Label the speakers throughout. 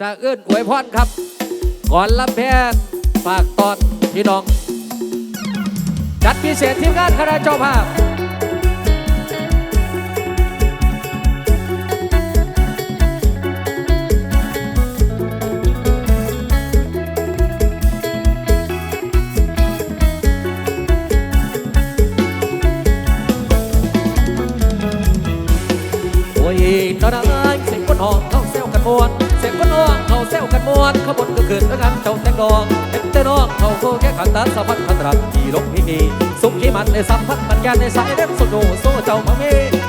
Speaker 1: สะเอื้นอวยพรครับ ก่อนรับแพนฝากตอนพี่น้อง จัดพิเศษทีมงานคณะเจ้าภาพ เขาเซลกันมวนขบวนก็ขึ้นแล้วกันเจ้าแตงดองเห็นแต่น้องเขาโคแค่ขันตาสะพัดขันตรักที่ลงพินีสุขที่มันในสัมผัสมันยานในสายเล็บสุดโดโซเจ้ามาเม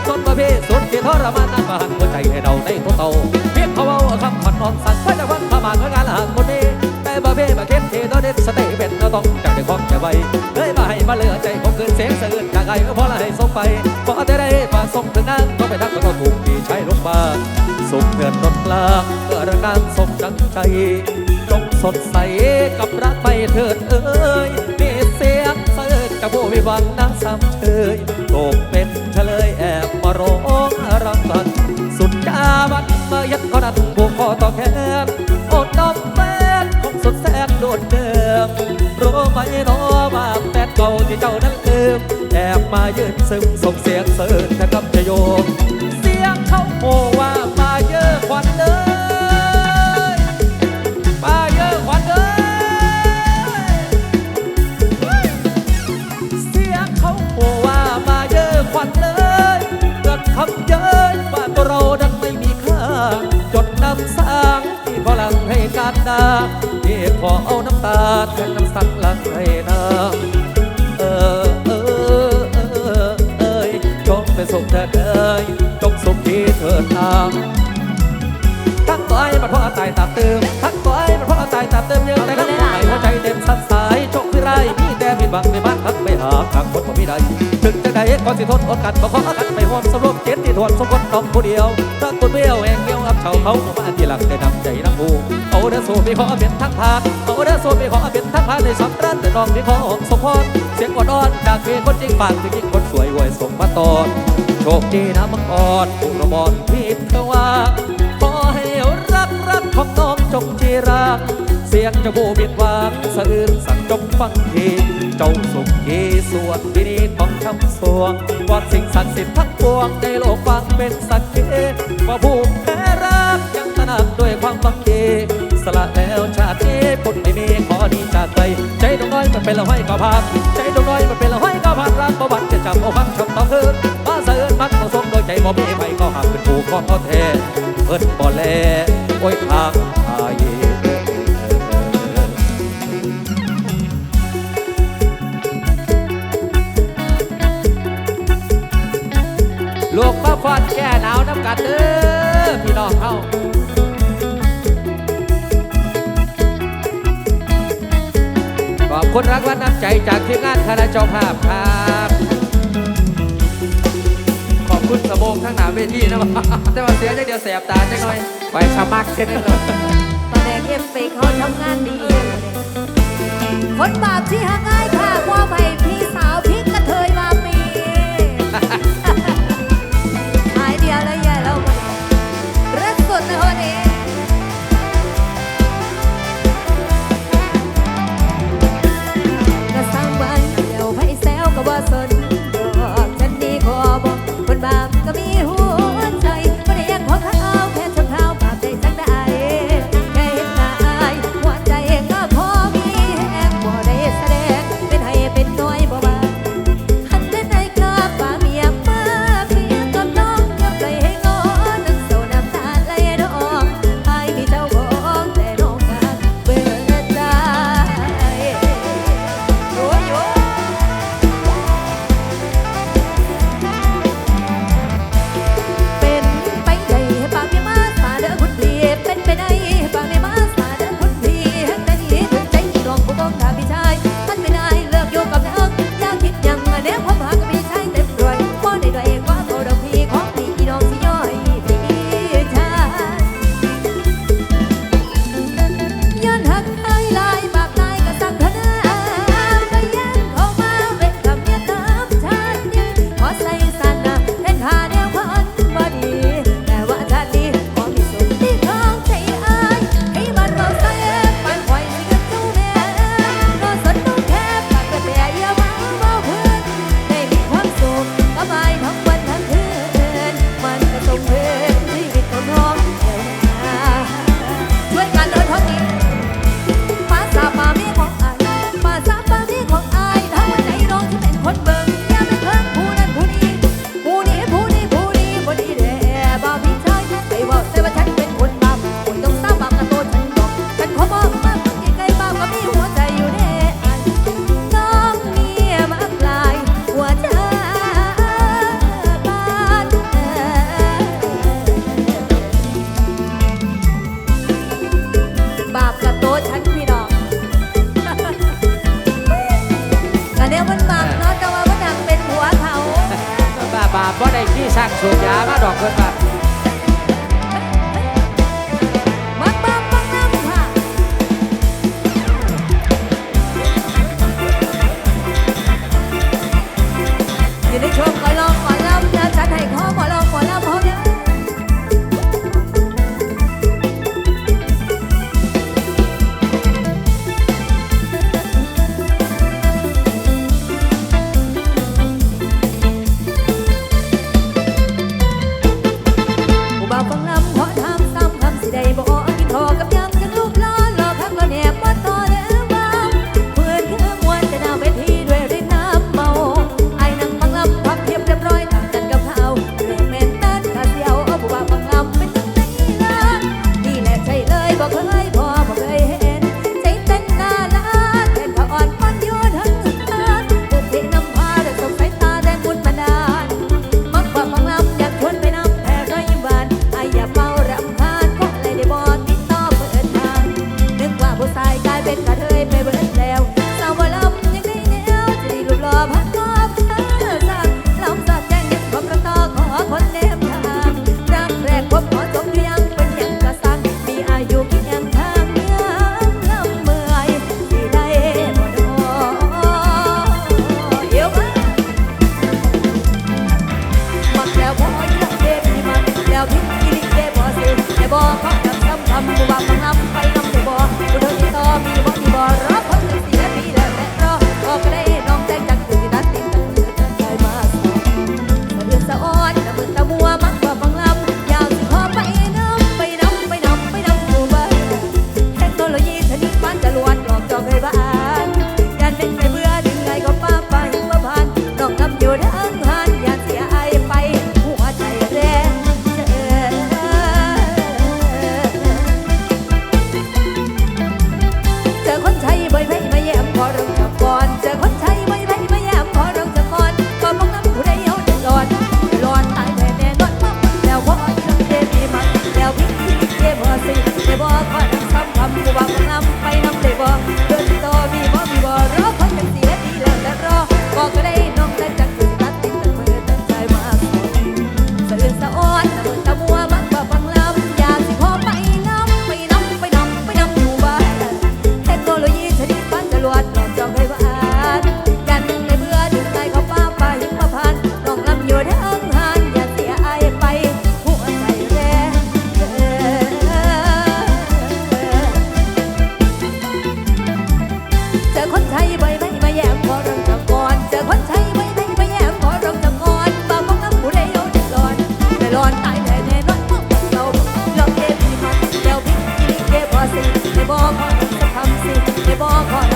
Speaker 1: ส่วนประเภทสุดที่ทรมานนั่งมาหันหัวใจให้เราในตัวเตาเพียงเขาเอาคำพันนอนสั่นเพื่อจะวังประมาณเมื่องานห่างคนนี้แต่ประเภทมาเข้มเทโดเด็ดสเตเป็นเราต้องจับได้ของแก่ไว้เลยมาให้มาเหลือใจของคืนเสียงสะอื้นจากไอ้ก็พอละให้ส่งไปพอจะได้ฝากส่งถึงนั้นก็ไปทักก็ถูกที่ใช้ลงมาสุขเถิดนนกลางเมื่อระนางส งใจ จงสดใสกับรักไปเถิดเอ้ยมีเสียงเสิร์จะผู้วิวังนางสามเชยตกเป็นเฉลยแอบมาร้องรำพันสุดจาวันมื่อยัดก็นัดผูกคอต่อแขนอดน้อมแฟนคงสุดแสนโดดเดิมรู้ไหมน้อว่าแฟนเก่าที่เจ้านั้นลืมแอบมายืนซึมส่งเสียงเสิร์จะกับชโยเให้การดาที่ขอเอาน้ำตาแทนน้ำสักหลังให้น้ำเออเออเออเอ้ยจงเป็นสุขเถิดเอ้ยจงสุขที่เถิดตามทั้งตัวไอ้มันเพราะตายตามเติมทั้งตัวไอ้มันเพราะตายตามเติมเยอะแต่ทั้งตัวไอ้หัวใจเต็มสัดสายโชคคือไรมีแต่ผิดหวังในบ้านพักไปหาทางคนบ่มีใดถึงจะได้ก็สิทนอดกันบ่ขอกันไปหอมสำรวมเจ็ดที่ทวนสมคนน้องผู้เดียวถ้าคนเบี้ยวแหงเกี้ยวอับ เฉาเขาเข้ามาที่หลังได้นำใจน้ำมูเอาเด้อสู้พี่ขอเป็นทั้งพานเอาเด้อสู้พี่ขอเป็นทั้งพานในสำรันแต่น้องพี่ขอสมพรเสียงอ่อนๆจากเพลงคนจริงปากถึงยิ่งคนสวยหวยส่งมาตอนโชคดีนะมังกรผู้รบอนพิดเทว่าขอให้รักรักของน้องจงจีรักเสียงจะผู้บิดหวางสะอื้นสั่งจงฟังทีเจ้าสุขทีสวนพินีของคำสวงวอนสิ่งศักดิ์สิทธิ์ทั้งปวงในโลกฟังเป็นสักขีว่าผู้แพ้รัักด้วยความบังเกสละแล้วชาตินี้พุทธไม่มีขอดีจากใจใจดวงน้อยมันเป็นละห้อยก็พานใจดวงน้อยมันเป็นละห้อยก็พานรักประวัติจะจำเอาคักคำต่อคืนมาเสอิญมักมาสมโดยใจบ่มีไปก็หักเป็นผู้ของเขาแท้เอิ้นบ่แลโอ้ยทางอายลูกมาฟอนแก่หนาวน้ำกันเด้อพี่น้องเขา คนรักและน้ำใจจากทีมงานคณะเจ้าภาพครับขอบคุณสบงทั้งหนาเวทีนะแต่ว่าเสียจังเดียวแสบตาจังหน่อยไปสมัครเช่นนั้นเลย
Speaker 2: ตอนแรกเอฟเฟกเขาทำงานดี คนบาปที่หาง่าย ได้บอกก่อสัก
Speaker 3: ทำสิได้บอกก่อน